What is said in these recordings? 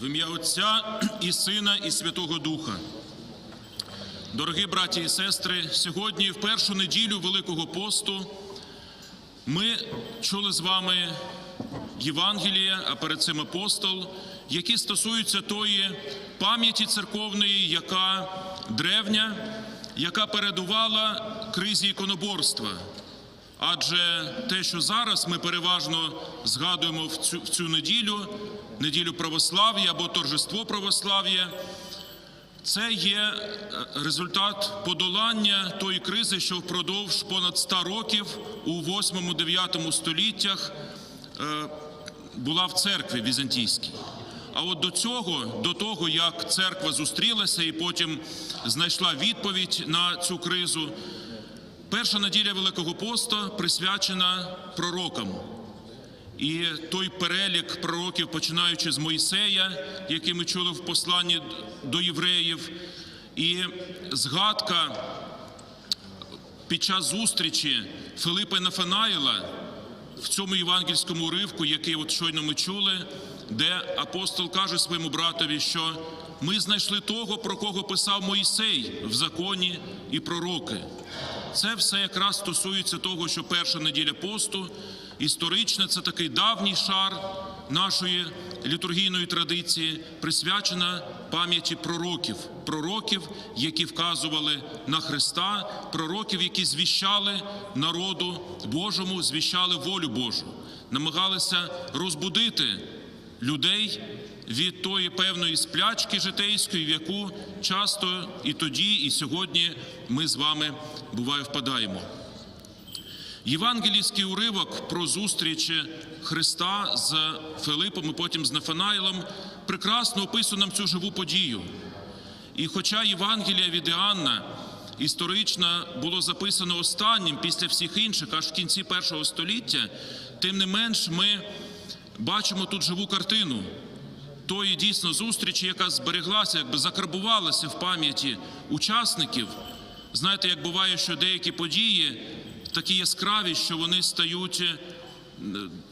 В ім'я Отця і Сина, і Святого Духа. Дорогі браті і сестри, сьогодні, в першу неділю Великого посту, ми чули з вами Євангелія, а перед цим апостол, які стосуються тої пам'яті церковної, яка древня, яка передувала кризі іконоборства. Адже те, що зараз ми переважно згадуємо в цю, в цю неділю, неділю православ'я або торжество православ'я, це є е, результат подолання тої кризи, що впродовж понад 100 років у 8-9 століттях е, була в церкві візантійській. А от до цього, до того, як церква зустрілася і потім знайшла відповідь на цю кризу, перша неділя Великого посту присвячена пророкам. І той перелік пророків, починаючи з Мойсея, який ми чули в посланні до євреїв, і згадка під час зустрічі Филипа і Нафанаїла в цьому євангельському уривку, який от щойно ми чули, де апостол каже своєму братові, що ми знайшли того, про кого писав Мойсей в законі і пророки. Це все якраз стосується того, що перша неділя посту історична, це такий давній шар нашої літургійної традиції, присвячена пам'яті пророків, пророків, які вказували на Христа, пророків, які звіщали народу Божому, звіщали волю Божу, намагалися розбудити людей від тої певної сплячки житейської, в яку часто і тоді, і сьогодні ми з вами буває впадаємо. Євангелійський уривок про зустріч Христа з Филипом і потім з Нафанаїлом прекрасно описує нам цю живу подію. І хоча Євангелія від Іоанна історично було записано останнім після всіх інших, аж в кінці першого століття, тим не менш ми бачимо тут живу картину тої дійсно зустрічі, яка збереглася, якби закарбувалася в пам'яті учасників. Знаєте, як буває, що деякі події такі яскраві, що вони стають е,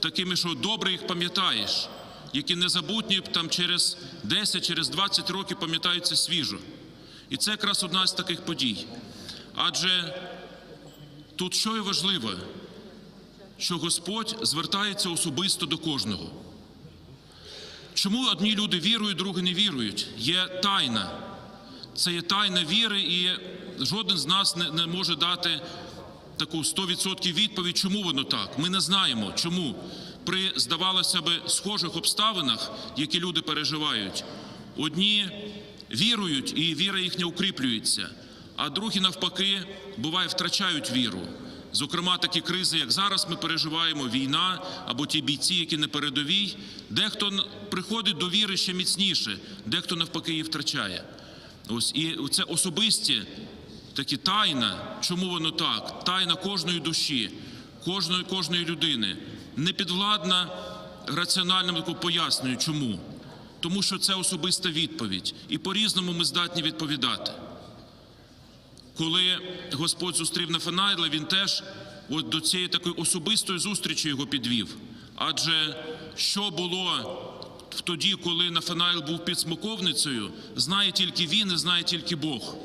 такими, що добре їх пам'ятаєш, які незабутні там через 10, через 20 років пам'ятаються свіжо. І це якраз одна з таких подій. Адже тут що і важливо, що Господь звертається особисто до кожного. Чому одні люди вірують, другі не вірують? Є тайна. Це є тайна віри, і жоден з нас не, не може дати таку 100% відповідь, чому воно так. Ми не знаємо, чому при, здавалося би, схожих обставинах, які люди переживають, одні вірують, і віра їхня укріплюється, а другі, навпаки, буває, втрачають віру. Зокрема, такі кризи, як зараз ми переживаємо, війна або ті бійці, які на передовій, дехто приходить до віри ще міцніше, дехто навпаки її втрачає. Ось і це особисті такі тайна. Чому воно так? Тайна кожної душі, кожної кожної людини, не підвладна раціональному таку. Чому? Тому що це особиста відповідь, і по-різному ми здатні відповідати. Коли Господь зустрів Нафанайла, він теж от до цієї такої особистої зустрічі його підвів. Адже що було тоді, коли Нафанаїл був під смоковницею, знає тільки він і знає тільки Бог.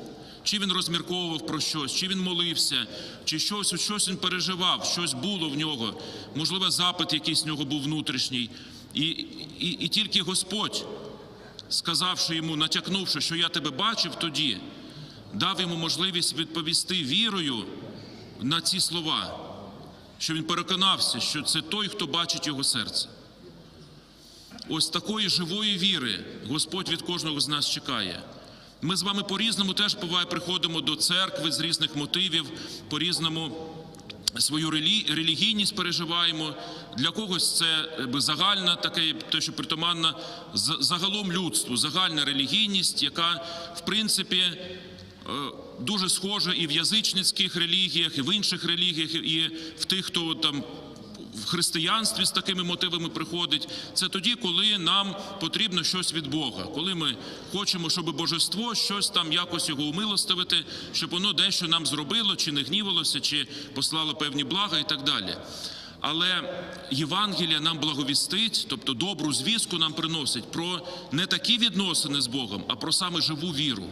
Чи він розмірковував про щось, чи він молився, чи щось, щось він переживав, щось було в нього, можливо, запит якийсь в нього був внутрішній. І, і, і тільки Господь, сказавши йому, натякнувши, що я тебе бачив тоді, дав йому можливість відповісти вірою на ці слова, що він переконався, що це той, хто бачить його серце. Ось такої живої віри Господь від кожного з нас чекає. Ми з вами по-різному теж буває приходимо до церкви з різних мотивів, по-різному свою релі- релігійність переживаємо. Для когось це загальна таке, те, що притаманна загалом людству, загальна релігійність, яка в принципі е, дуже схожа і в язичницьких релігіях, і в інших релігіях, і в тих, хто там в християнстві з такими мотивами приходить, це тоді, коли нам потрібно щось від Бога, коли ми хочемо, щоб божество щось там якось його умилостивити, щоб воно дещо нам зробило, чи не гнівалося, чи послало певні блага і так далі. Але Євангелія нам благовістить, тобто добру звістку нам приносить про не такі відносини з Богом, а про саме живу віру,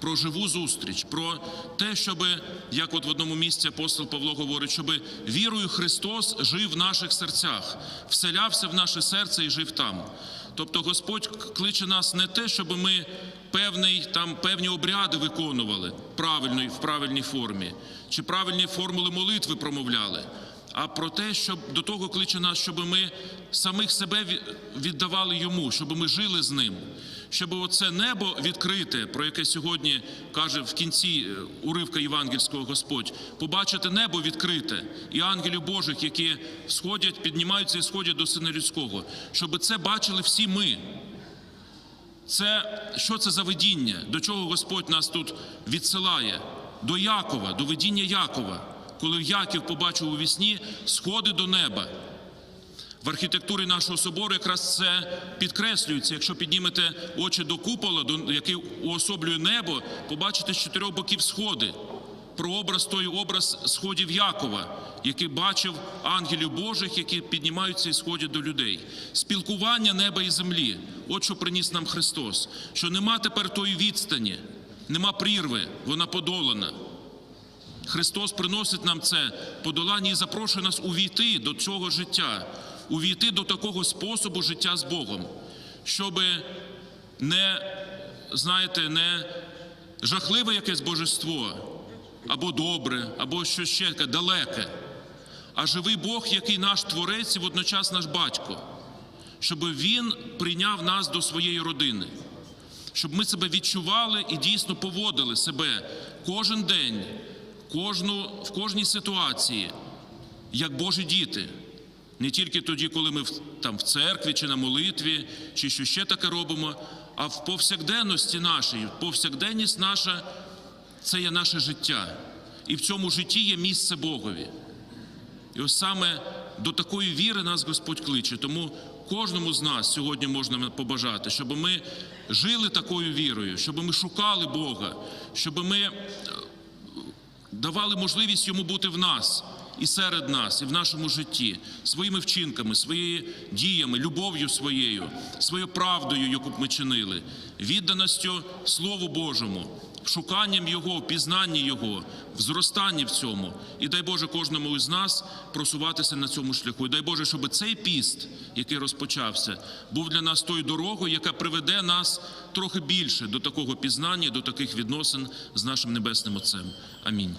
про живу зустріч, про те, щоб, як от в одному місці апостол Павло говорить, щоб вірою Христос жив в наших серцях, вселявся в наше серце і жив там. Тобто Господь кличе нас не те, щоб ми певний там певні обряди виконували правильно в правильній формі, чи правильні формули молитви промовляли а про те, щоб до того кличе нас, щоб ми самих себе віддавали йому, щоб ми жили з ним, щоб оце небо відкрите, про яке сьогодні каже в кінці е, уривка євангельського Господь, побачити небо відкрите і ангелів Божих, які сходять, піднімаються і сходять до сина людського, щоб це бачили всі ми. Це що це за видіння? До чого Господь нас тут відсилає? До Якова, до видіння Якова, коли Яків побачив у вісні сходи до неба. В архітектурі нашого собору якраз це підкреслюється. Якщо піднімете очі до купола, який уособлює небо, побачите з чотирьох боків сходи. Прообраз той образ сходів Якова, який бачив ангелів Божих, які піднімаються і сходять до людей. Спілкування неба і землі. От що приніс нам Христос. Що нема тепер тої відстані, нема прірви, вона подолана. Христос приносить нам це подолання і запрошує нас увійти до цього життя, увійти до такого способу життя з Богом, щоб не, знаєте, не жахливе якесь божество, або добре, або щось ще далеке, а живий Бог, який наш творець і водночас наш батько, щоб Він прийняв нас до своєї родини щоб ми себе відчували і дійсно поводили себе кожен день, кожну, в кожній ситуації, як Божі діти. Не тільки тоді, коли ми там в церкві чи на молитві, чи що ще таке робимо, а в повсякденності нашій, повсякденність наша це є наше життя. І в цьому житті є місце Богові. І ось саме до такої віри нас Господь кличе. Тому кожному з нас сьогодні можна побажати, щоб ми жили такою вірою, щоб ми шукали Бога, щоб ми е, давали можливість йому бути в нас і серед нас, і в нашому житті, своїми вчинками, своїми діями, любов'ю своєю, своєю правдою, яку б ми чинили, відданістю Слову Божому, шуканням Його, в пізнанні Його, в зростанні в цьому. І дай Боже кожному із нас просуватися на цьому шляху. І дай Боже, щоб цей піст, який розпочався, був для нас тою дорогою, яка приведе нас трохи більше до такого пізнання, до таких відносин з нашим небесним Отцем. Амінь.